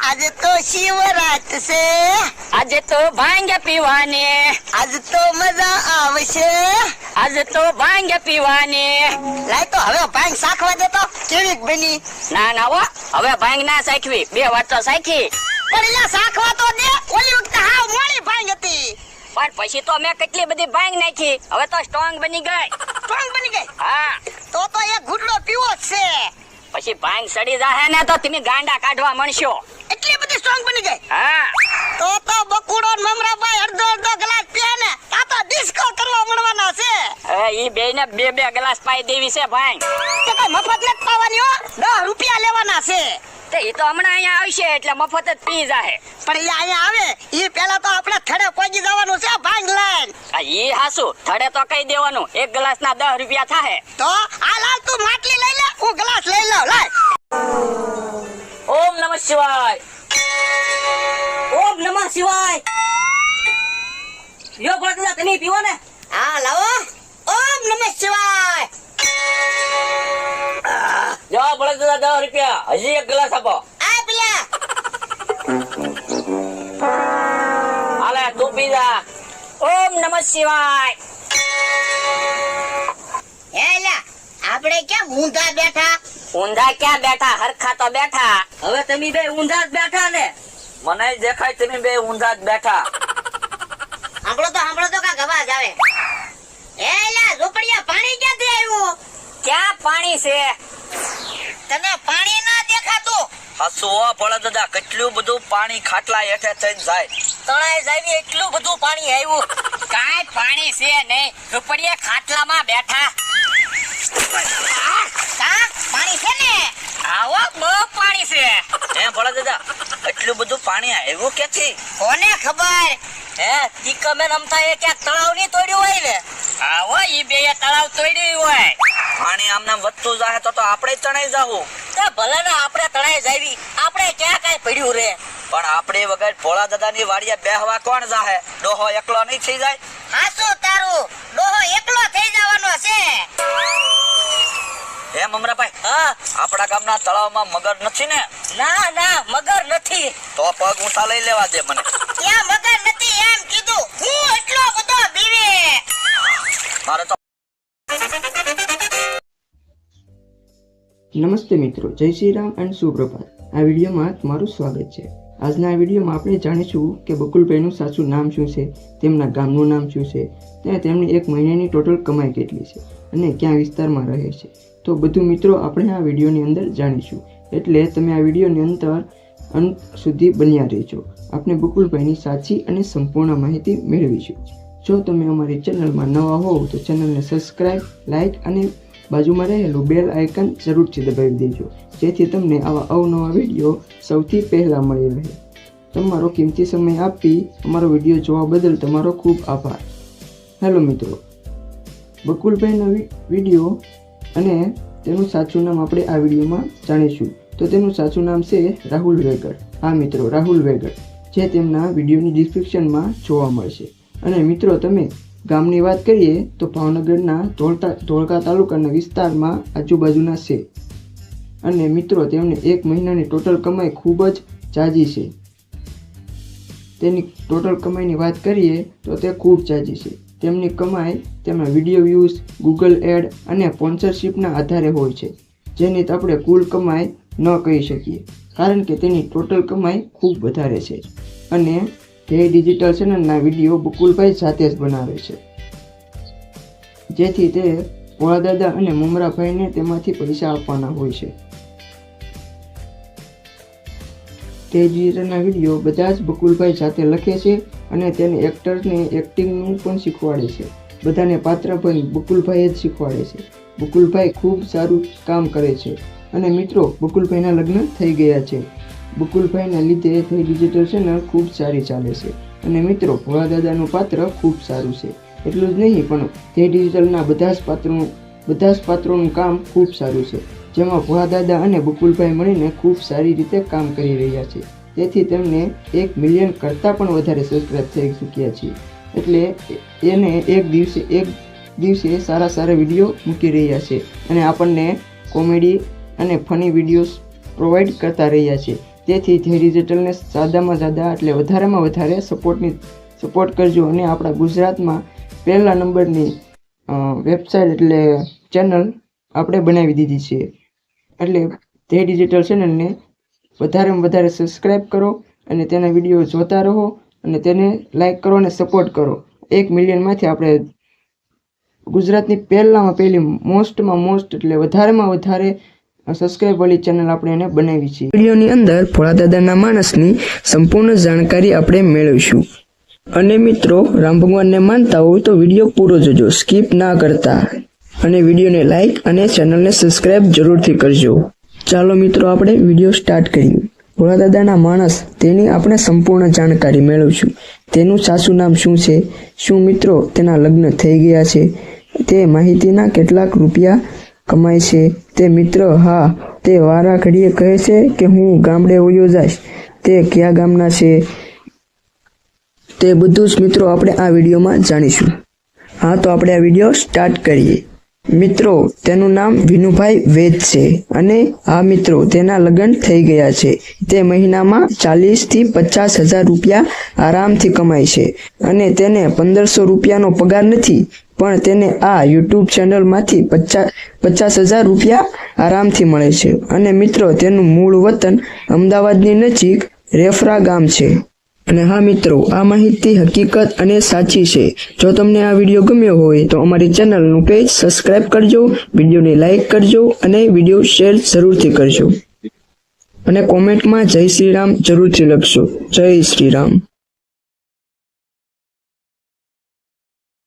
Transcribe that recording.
આજે તો શિવરાત છે આજે તો ભાંગ પીવાની આજે તો મજા આવશે આજે તો ભાંગ પીવાની લાય તો હવે ભાંગ સાખવા દે તો કેવી બની ના ના વા હવે ભાંગ ના સાખવી બે વાર તો સાખી પણ અહીંયા સાખવા તો દે ઓલી વખતે હાવ મોડી ભાંગ હતી પણ પછી તો મેં કેટલી બધી ભાંગ નાખી હવે તો સ્ટ્રોંગ બની ગઈ સ્ટ્રોંગ બની ગઈ હા તો તો એક ઘૂંટડો પીવો જ છે પછી ભાંગ સડી જાહે ને તો તમે ગાંડા કાઢવા મળશો એટલી બની હા. તો તો બકુડો મમરાભાઈ અડધો અડધો ગ્લાસ પીએ ને આ તો ડિસ્કો કરવા મળવાના છે. એ ઈ બે ને બે બે ગ્લાસ પાઈ દેવી છે ભાઈ. તે કઈ મફત નથી પાવાની હો 10 રૂપિયા લેવાના છે. તે ઈ તો હમણાં અહીંયા આવશે એટલે મફત જ પી જાહે. પણ ઈ અહીંયા આવે ઈ પેલા તો આપણે થડે પહોંચી જવાનું છે ભાંગ લાઈન. આ ઈ હાસુ થડે તો કહી દેવાનું એક ગ્લાસ ના દસ રૂપિયા થાહે. તો આ લાલ તું માટલી લઈ લે હું ગ્લાસ લઈ લઉં લાય. ઓમ નમઃ શિવાય. નમઃ શિવાય. યો ભગલા તમે પીવો ને. હા લાવો. ઓમ નમઃ શિવાય. જો ભગલા દસ રૂપિયા. હજી એક ગ્લાસ આપો. આ પેલા. હાલે તું પી જા. ઓમ નમઃ શિવાય. આપણે ક્યાં ઊંધા બેઠા? ઊંધા ક્યાં બેઠા? હરખા તો બેઠા. હવે તમે બે ઊંધા જ બેઠા ને. મને દેખાય તમે બે ઊંધા જ બેઠા. સાંભળો તો સાંભળો તો કાક અવાજ આવે. હે લા ઝોપડિયા પાણી ક્યાંથી આવ્યું? ક્યાં પાણી છે? તને પાણી ના દેખાતું? હસવો પડે દાદા કેટલું બધું પાણી ખાટલા હેઠે થઈને જાય. તળાઈ જાય એટલું બધું પાણી આવ્યું. કાંઈ પાણી છે નહીં. ઝૂંપડીએ ખાટલામાં બેઠા. પાણી છે ને? આવો બહુ પાણી છે. હે ભોળા દાદા એટલું બધું પાણી આવ્યું ક્યાંથી? કોને ખબર? હે ટીકમે રમતા એ ક્યાંક તળાવ નહીં તોડ્યું હોય ને? આવો ઈ બે તળાવ તોડ્યું હોય. પાણી આમને વધતું જાય તો તો આપણે તણાઈ જાવું. તો ભલે ને આપણે તણાઈ જાવી આપણે ક્યાં કાંઈ પડ્યું રે? પણ આપણે વગર ભોળા દાદા ની વાડીએ બેહવા કોણ જાહે? ડોહો એકલો નહીં થઈ જાય? હાસુ તારું? ડોહો એકલો થઈ જવાનો છે. હે મમરાભાઈ હા. આપણા ગામના તળાવમાં મગર નથી ને? ના ના મગર નથી. તો પગ ઊંચા લઈ લેવા દે મને. ત્યાં મગર નથી એમ કીધું. હું એટલો બધો બીવે. મારે તો નમસ્તે મિત્રો જય શ્રી રામ એન્ડ સુપ્રભાત. આ વિડીયોમાં તમારું સ્વાગત છે. આજના આ વિડીયોમાં આપણે જાણીશું કે બકુલભાઈનું સાચું નામ શું છે તેમના ગામનું નામ શું છે અને તેમની એક મહિનાની ટોટલ કમાઈ કેટલી છે અને ક્યાં વિસ્તારમાં રહે છે. તો બધું મિત્રો આપણે આ વિડીયોની અંદર જાણીશું. એટલે તમે આ વિડીયોની અંદર અંત સુધી બન્યા રહેજો. આપણે બકુલભાઈની સાચી અને સંપૂર્ણ માહિતી મેળવીશું જો તમે અમારી ચેનલમાં નવા હોવ તો ચેનલને સબસ્ક્રાઈબ લાઇક અને બાજુમાં રહેલું બેલ આઇકન જરૂરથી દબાવી દેજો. જેથી તમને આવા અવનવા વીડિયો સૌથી પહેલાં મળી રહે. તમારો કિંમતી સમય આપી અમારો વીડિયો જોવા બદલ તમારો ખૂબ આભાર. હેલો મિત્રો. બકુલભાઈનો વીડિયો અને તેનું સાચું નામ આપણે આ વિડીયોમાં જાણીશું. તો તેનું સાચું નામ છે રાહુલ વેગડ. હા મિત્રો, રાહુલ વેગડ, જે તેમના વિડીયોની ડિસ્ક્રિપ્શનમાં જોવા મળશે. અને મિત્રો, તમે ગામની વાત કરીએ, તો ભાવનગરના ધોળકા ધોળકા તાલુકાના વિસ્તારમાં આજુબાજુના છે. અને મિત્રો, તેમને એક મહિનાની ટોટલ કમાઈ ખૂબ જ જાજી છે. તેની ટોટલ કમાઈની વાત કરીએ, તો તે ખૂબ જાજી છે. તેમની કમાઈ તેમના વીડિયો વ્યૂઝ ગૂગલ એડ અને સ્પોન્સરશિપના આધારે હોય છે, જેની આપણે કુલ કમાઈ ન કહી શકીએ, કારણ કે તેની ટોટલ કમાઈ ખૂબ વધારે છે. અને તે ડિજિટલ ચેનલના વીડિયો બકુલભાઈ જાતે જ બનાવે છે. જેથી તે ભોળાદાદા અને મુમરાભાઈને તેમાંથી પૈસા આપવાના હોય છે. તે ડિજિટલના વીડિયો બધા જ બકુલભાઈ જાતે લખે છે અને તેને એક્ટરને એક્ટિંગનું પણ શીખવાડે છે. બધાને પાત્ર પણ બકુલભાઈ જ શીખવાડે છે. બકુલભાઈ ખૂબ સારું કામ કરે છે અને મિત્રો, બકુલભાઈના લગ્ન થઈ ગયા છે. બકુલભાઈના લીધે તે ડિજિટલ ચેનલ ખૂબ સારી ચાલે છે અને મિત્રો, ભોળાદાદાનું પાત્ર ખૂબ સારું છે. એટલું જ નહીં, પણ તે ડિજિટલના બધા જ પાત્રોનું બધા જ પાત્રોનું કામ ખૂબ સારું છે. જેમાં ભુવા દાદા અને બકુલભાઈ મળીને ખૂબ સારી રીતે કામ કરી રહ્યા છે. તેથી તેમને એક મિલિયન કરતાં પણ વધારે સબસ્ક્રાઈબ થઈ ચૂક્યા છે. એટલે એને એક દિવસે એક દિવસે સારા સારા વીડિયો મૂકી રહ્યા છે અને આપણને કોમેડી અને ફની વિડીયોઝ પ્રોવાઈડ કરતા રહ્યા છે. તેથી જે ડિજિટલને સાદામાં સાદા એટલે વધારેમાં વધારે સપોર્ટની, સપોર્ટ કરજો અને આપણા ગુજરાતમાં પહેલા નંબરની વેબસાઇટ એટલે ચેનલ આપણે બનાવી દીધી છે. એટલે તે ડિજિટલ ચેનલને વધારેમાં વધારે સબસ્ક્રાઈબ કરો અને તેના વીડિયો જોતા રહો અને તેને લાઈક કરો અને સપોર્ટ કરો. એક મિલિયનમાંથી આપણે ગુજરાતની પહેલામાં પહેલી મોસ્ટમાં મોસ્ટ એટલે વધારેમાં વધારે સબસ્ક્રાઈબ વાળી ચેનલ આપણે એને બનાવી છે. વિડીયોની અંદર ભોળાદાદાના માણસની સંપૂર્ણ જાણકારી આપણે મેળવીશું. અને મિત્રો, રામ ભગવાનને માનતા હોય તો વીડિયો પૂરો જોજો. સ્કીપ ના કરતા. અને વિડીયોને લાઇક અને ચેનલને સબસ્ક્રાઈબ જરૂરથી કરજો. ચાલો મિત્રો, આપણે વીડિયો સ્ટાર્ટ કરીએ. ભોળાદાદાના માણસ, તેની આપણે સંપૂર્ણ જાણકારી મેળવીશું. તેનું સાસુ નામ શું છે? શું મિત્રો તેના લગ્ન થઈ ગયા છે? તે માહિતીના કેટલાક રૂપિયા કમાય છે. તે મિત્ર, હા, તે વારા ઘડીએ કહે છે કે હું ગામડે વયો જઈશ. તે કયા ગામના છે? તે બધું જ મિત્રો આપણે આ વિડીયોમાં જાણીશું. હા, તો આપણે આ વીડિયો સ્ટાર્ટ કરીએ. મિત્રો, તેનું નામ વિનુભાઈ વેદ છે અને આ મિત્રો તેના લગ્ન થઈ ગયા છે. તે મહિનામાં ચાલીસથી પચાસ હજાર રૂપિયા આરામથી કમાય છે અને તેને પંદરસો રૂપિયાનો પગાર નથી, પણ તેને આ યુટ્યુબ ચેનલમાંથી પચાસ પચાસ હજાર રૂપિયા આરામથી મળે છે. અને મિત્રો, તેનું મૂળ વતન અમદાવાદની નજીક રેફરા ગામ છે. અને હા મિત્રો, આ માહિતી હકીકત અને સાચી છે. જો તમને આ વીડિયો ગમ્યો હોય તો અમારી ચેનલનું પેજ સબસ્ક્રાઇબ કરજો, વિડીયોને લાઈક કરજો અને વીડિયો શેર જરૂરથી કરજો. અને કોમેન્ટમાં જય શ્રી રામ જરૂરથી લખશો જય શ્રી રામ.